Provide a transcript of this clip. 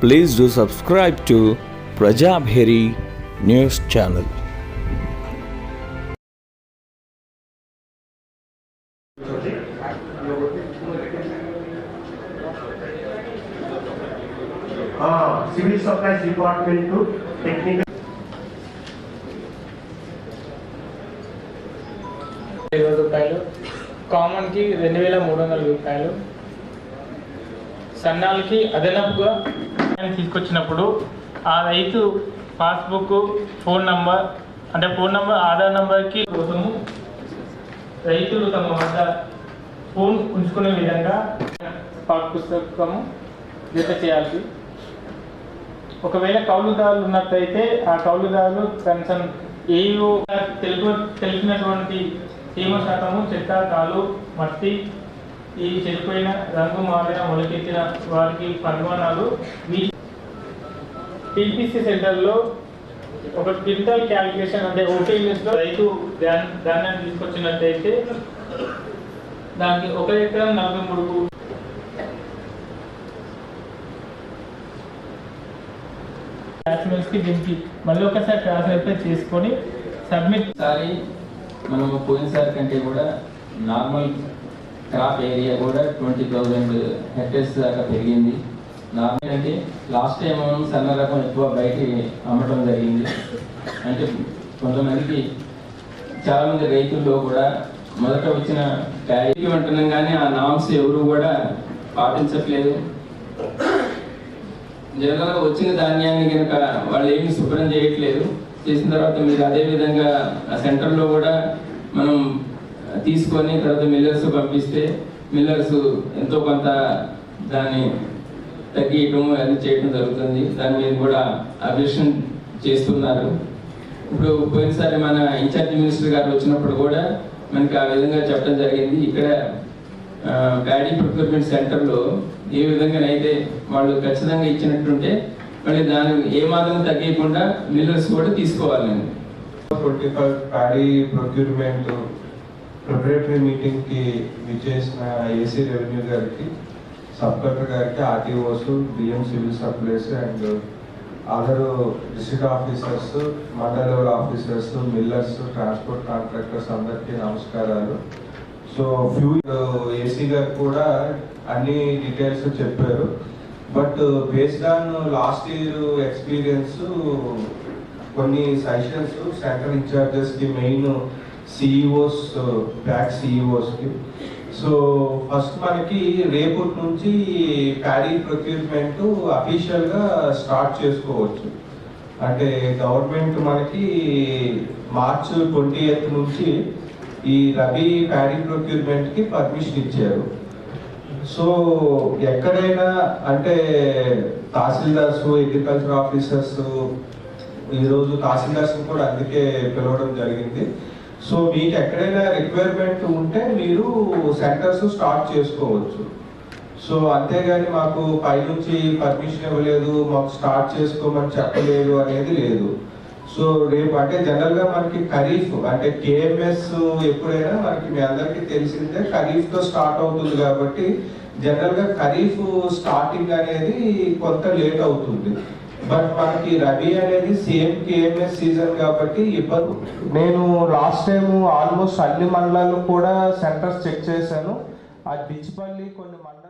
Please do subscribe to Prajabheri News Channel. Civil supplies department technical ఇరవై రూపాయలు కామన్కి రెండు వేల మూడు వందల రూపాయలు సన్నాలకి అదనపుగా ఆయన తీసుకొచ్చినప్పుడు ఆ రైతు పాస్బుక్ ఫోన్ నంబర్ అంటే ఫోన్ నంబర్ ఆధార్ నంబర్కి కోసము రైతులు తమ వద్ద ఫోన్ ఉంచుకునే విధంగా పాస్ పుస్తకము జత చేయాల్సి. ఒకవేళ కౌలుదారులు ఉన్నట్లయితే ఆ కౌలుదారులు కనీసం ఏ తెలుగు తెలిపినటువంటి తేమ శాతము చెత్త తాలు మట్టి ఈ చెడిపోయిన రంగు మారిన మొలకెత్తిన వారికి పరిమాణాలు పిపిసి సెంటర్లో ఒక క్వింటల్ క్యాలిక్యులేషన్ అంటే ఒకే లో రైతు ధాన్యాన్ని తీసుకొచ్చినట్టయితే దానికి ఒక ఎకరం నలభై మూడు డాక్యుమెంట్స్కి దీనికి మళ్ళీ ఒకసారి ట్రాన్స్ఫర్ చేసుకొని సబ్మిట్. సారి మనము పోయినసారి కంటే కూడా నార్మల్ క్రాప్ ఏరియా కూడా ట్వంటీ థౌజండ్ హెక్టర్స్ దాకా పెరిగింది. నార్మల్ అంటే లాస్ట్ టైం సన్న రకం ఎక్కువ బయట అమ్మటం జరిగింది. అంటే కొంతమందికి చాలామంది రైతుల్లో కూడా మొదట వచ్చిన ప్యాడీ ఉంటున్నాం కానీ ఆ నామ్స్ ఎవరు కూడా పాటించట్లేదు. జనరల్గా వచ్చిన ధాన్యాన్ని కనుక వాళ్ళు ఏమి శుభ్రం చేయట్లేదు. చేసిన తర్వాత మీరు అదే విధంగా ఆ సెంటర్లో కూడా మనం తీసుకొని తర్వాత మిల్లర్స్ పంపిస్తే మిల్లర్స్ ఎంతో కొంత దాన్ని తగ్గియటం అది చేయడం జరుగుతుంది. దాని మీద కూడా అబ్జెక్షన్ చేస్తున్నారు. ఇప్పుడు పోయినసారి మన ఇన్ఛార్జ్ మినిస్టర్ గారు వచ్చినప్పుడు కూడా మనకి ఆ విధంగా చెప్పడం జరిగింది. ఇక్కడ ప్యాడీ ప్రొక్యూర్మెంట్ సెంటర్లో ఏ విధంగానైతే వాళ్ళు ఖచ్చితంగా ఇచ్చినట్టుంటే మళ్ళీ దాని ఏ మాత్రం తగ్గకుండా మిల్లర్స్ కూడా తీసుకోవాలండి ప్యాడీ ప్రొక్యూర్మెంట్ ప్రిపరేటరీ మీటింగ్కి విచ్చేసిన ఏసీ రెవెన్యూ గారికి సబ్ కలెక్టర్ గారికి RTOs BM civil supplies and other district officers mandal level officers millers transport contractors అందరికీ నమస్కారాలు. సో ఫ్యూ ఏసీ గారు కూడా అన్ని డీటెయిల్స్ చెప్పారు. But based on last year experience కొన్ని సజెషన్స్ సెంట్రల్ ఇన్ఛార్జెస్కి మెయిన్ సిఇఓస్ బ్యాక్ సిఇఓస్కి సో ఫస్ట్ మనకి రేపటి నుంచి ప్యాడీ ప్రొక్యూర్మెంట్ అఫీషియల్గా స్టార్ట్ చేసుకోవచ్చు. అంటే గవర్నమెంట్ మనకి మార్చ్ ట్వంటీ ఎయిత్ నుంచి ఈ రబీ ప్యాడీ ప్రొక్యూర్మెంట్కి పర్మిషన్ ఇచ్చారు. సో ఎక్కడైనా అంటే తహసీల్దార్స్ అగ్రికల్చర్ ఆఫీసర్స్ ఈరోజు తహసీల్దార్స్ కూడా అందుకే పిలవడం జరిగింది. సో మీకు ఎక్కడైనా రిక్వైర్మెంట్ ఉంటే మీరు సెంటర్స్ స్టార్ట్ చేసుకోవచ్చు. సో అంతేగాని మాకు పైనుంచి పర్మిషన్ ఇవ్వలేదు మాకు స్టార్ట్ చేసుకోమని చెప్పలేదు అనేది లేదు. సో రేపు అంటే జనరల్గా మనకి ఖరీఫ్ అంటే కేఎంఎస్ ఎప్పుడైనా మనకి మీ అందరికీ తెలిసిందే ఖరీఫ్తో స్టార్ట్ అవుతుంది కాబట్టి జనరల్గా ఖరీఫ్ స్టార్టింగ్ అనేది కొంత లేట్ అవుతుంది. బట్ మనకి రబీ అనేది సేమ్ కేఎంఎస్ సీజన్ కాబట్టి ఇబ్బంది. నేను లాస్ట్ టైం ఆల్మోస్ట్ అన్ని మండలాలు కూడా సెంటర్స్ చెక్ చేశాను. ఆ డిచ్పల్లి కొన్ని మండలాలు